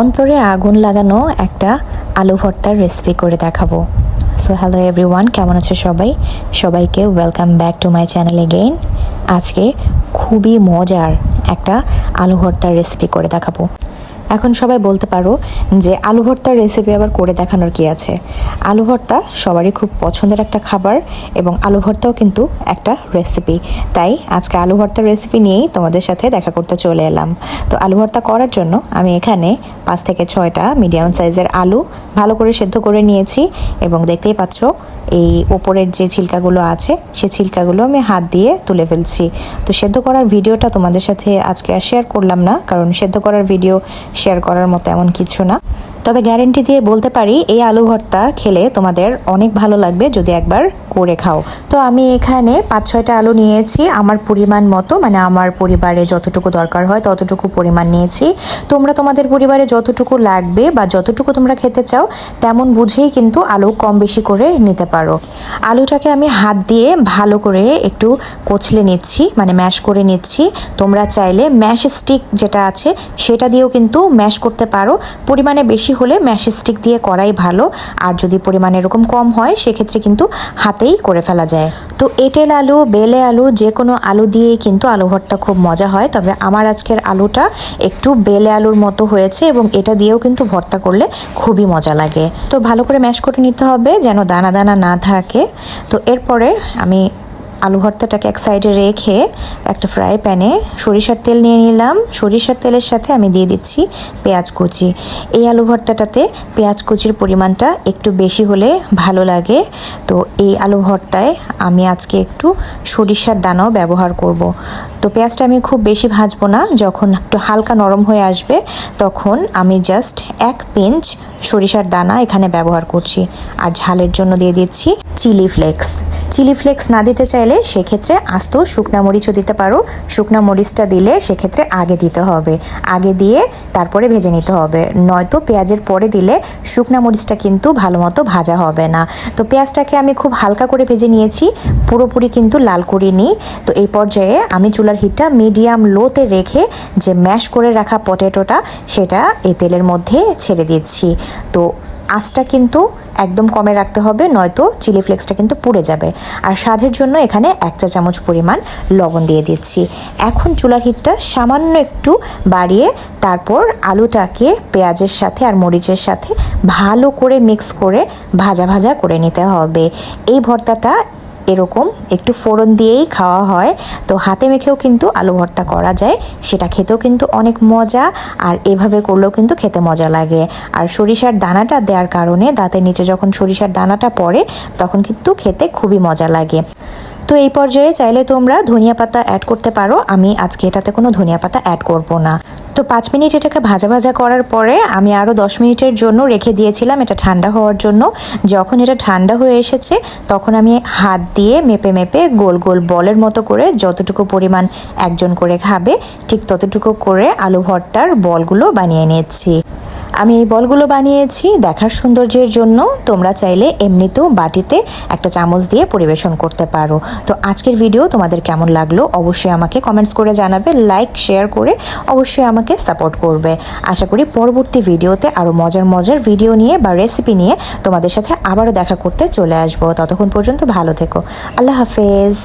অন্তরে আগুন লাগানো একটা আলু ভর্তার রেসিপি করে দেখাবো। সো হ্যালো এভরিওয়ান কেমন আছে সবাই? সবাইকে welcome back to my channel again আজকে খুবই মজার একটা আলু ভর্তার রেসিপি করে দেখাবো। এখন সবাই বলতে পারো যে আলু ভর্তার রেসিপি আবার করে দেখানোর কি আছে? আলু ভর্তা সবারই খুব পছন্দের একটা খাবার এবং আলু ভর্তাও কিন্তু একটা রেসিপি তাই আজকে আলু ভর্তার রেসিপি নিয়েই তোমাদের সাথে দেখা করতে চলে এলাম। তো আলু ভর্তা করার জন্য আমি এখানে পাঁচ থেকে ছয়টা মিডিয়াম সাইজের আলু ভালো করে সেদ্ধ করে নিয়েছি এবং দেখতেই পাচ্ছ এই ওপরের যে ছিলকাগুলো আছে, সে ছিলকাগুলো আমি হাত দিয়ে তুলে ফেলছি। তো সেদ্ধ করার ভিডিওটা তোমাদের সাথে আজকে আর শেয়ার করলাম না, কারণ সেদ্ধ করার ভিডিও শেয়ার করার মতো এমন কিছু না। তবে গ্যারেন্টি দিয়ে বলতে পারি, এই আলু ভর্তা খেলে তোমাদের অনেক ভালো লাগবে যদি একবার করে খাও। তো আমি এখানে পাঁচ, ছয়টা আলু নিয়েছি, আমার পরিমাণ মতো মানে আমার পরিবারে যতটুকু দরকার হয় ততটুকু পরিমাণ নিয়েছি। তোমরা তোমাদের পরিবারে যতটুকু লাগবে বা যতটুকু তোমরা খেতে চাও, তেমন বুঝেই কিন্তু আলু কম বেশি করে নিতে পারো। আলুটাকে আমি হাত দিয়ে ভালো করে একটু কচলে নিচ্ছি মানে ম্যাশ করে নিচ্ছি। তোমরা চাইলে ম্যাশ স্টিক যেটা আছে, সেটা দিয়েও কিন্তু ম্যাশ করতে পারো। পরিমাণে বেশি হলে ম্যাশ স্টিক দিয়ে করাই ভালো। আর যদি পরিমাণ এরকম কম হয়, সেক্ষেত্রে কিন্তু হাতেই করে ফেলা যায়। তো এঁটেল আলু, বেলে আলু, যে কোনো আলু দিয়েই কিন্তু আলু ভর্তা খুব মজা হয়। তবে আমার আজকের আলুটা একটু বেলে আলুর মতো হয়েছে এবং এটা দিয়েও কিন্তু ভর্তা করলে খুবই মজা লাগে। তো ভালো করে ম্যাশ করে নিতে হবে যেন দানা দানা না থাকে। তো এরপরে আমি আলু ভর্তাটাকে এক সাইডে রেখে একটা ফ্রাই প্যানে সরিষার তেল নিয়ে নিলাম। সরিষার তেলের সাথে আমি দিয়ে দিচ্ছি পেঁয়াজ কুচি। এই আলু ভর্তাটাতে পেঁয়াজ কুচির পরিমাণটা একটু বেশি হলে ভালো লাগে। তো এই আলু ভর্তায় আমি আজকে একটু সরিষার দানাও ব্যবহার করব। তো পেঁয়াজটা আমি খুব বেশি ভাজবো না। যখন একটু হালকা নরম হয়ে আসবে, তখন আমি জাস্ট এক পিঞ্চ সরিষার দানা এখানে ব্যবহার করছি। আর ঝালের জন্য দিয়ে দিচ্ছি চিলি ফ্লেক্স। চিলি ফ্লেক্স না দিতে চাইলে সেক্ষেত্রে আস্ত শুকনা মরিচও দিতে পারো। শুকনা মরিচটা দিলে সেক্ষেত্রে আগে দিতে হবে। আগে দিয়ে তারপরে ভেজে নিতে হবে। নয়তো পেঁয়াজের পরে দিলে শুকনা মরিচটা কিন্তু ভালো মতো ভাজা হবে না। তো পেঁয়াজটাকে আমি খুব হালকা করে ভেজে নিয়েছি। পুরোপুরি কিন্তু লাল করিনি। তো এই পর্যায়ে আমি চুলার হিটটা মিডিয়াম লোতে রেখে যে ম্যাশ করে রাখা পটেটোটা, সেটা এই তেলের মধ্যে ছেড়ে দিচ্ছি। তো আঁচটা কিন্তু একদম কমে রাখতে হবে, নয়তো চিলি ফ্লেক্সটা কিন্তু পুড়ে যাবে। আর স্বাদের জন্য এখানে এক চা চামচ পরিমাণ লবণ দিয়ে দিচ্ছি। এখন চুলার হিটটা সামান্য একটু বাড়িয়ে তারপর আলুটাকে পেঁয়াজের সাথে আর মরিচের সাথে ভালো করে মিক্স করে ভাজা ভাজা করে নিতে হবে। এই ভর্তাটা এরকম একটু ফোড়ন দিয়েই খাওয়া হয়। তো হাতে মেখেও কিন্তু আলু ভর্তা করা যায়, সেটা খেতেও কিন্তু অনেক মজা, আর এভাবে করলেও কিন্তু খেতে মজা লাগে। আর সরিষার দানাটা দেওয়ার কারণে দাঁতের নিচে যখন সরিষার দানাটা পড়ে, তখন কিন্তু খেতে খুবই মজা লাগে। তো এই পর্যায়ে চাইলে তোমরা ধনিয়া পাতা অ্যাড করতে পারো। আমি আজকে এটাতে কোনো ধনিয়া পাতা অ্যাড করব না। তো পাঁচ মিনিট এটাকে ভাজা ভাজা করার পরে আমি আরও দশ মিনিটের জন্য রেখে দিয়েছিলাম এটা ঠান্ডা হওয়ার জন্য। যখন এটা ঠান্ডা হয়ে এসেছে, তখন আমি হাত দিয়ে মেপে মেপে গোল গোল বলের মতো করে যতটুকু পরিমাণ একজন করে খাবে, ঠিক ততটুকু করে আলু ভর্তার বলগুলো বানিয়ে নিচ্ছি আমি এই বলগুলো বানিয়েছি দেখার সৌন্দর্যের জন্য। তোমরা চাইলে এমনিতেও বাটিতে একটা চামচ দিয়ে পরিবেশন করতে পারো। তো আজকের ভিডিও তোমাদের কেমন লাগল অবশ্যই আমাকে কমেন্টস করে জানাবে লাইক শেয়ার করে অবশ্যই আমাকে সাপোর্ট করবে। আশা করি পরবর্তী ভিডিওতে আরও মজার মজার ভিডিও নিয়ে বা রেসিপি নিয়ে তোমাদের সাথে আবারও দেখা করতে চলে আসব। ততক্ষণ পর্যন্ত ভালো থেকো। আল্লাহ হাফেজ।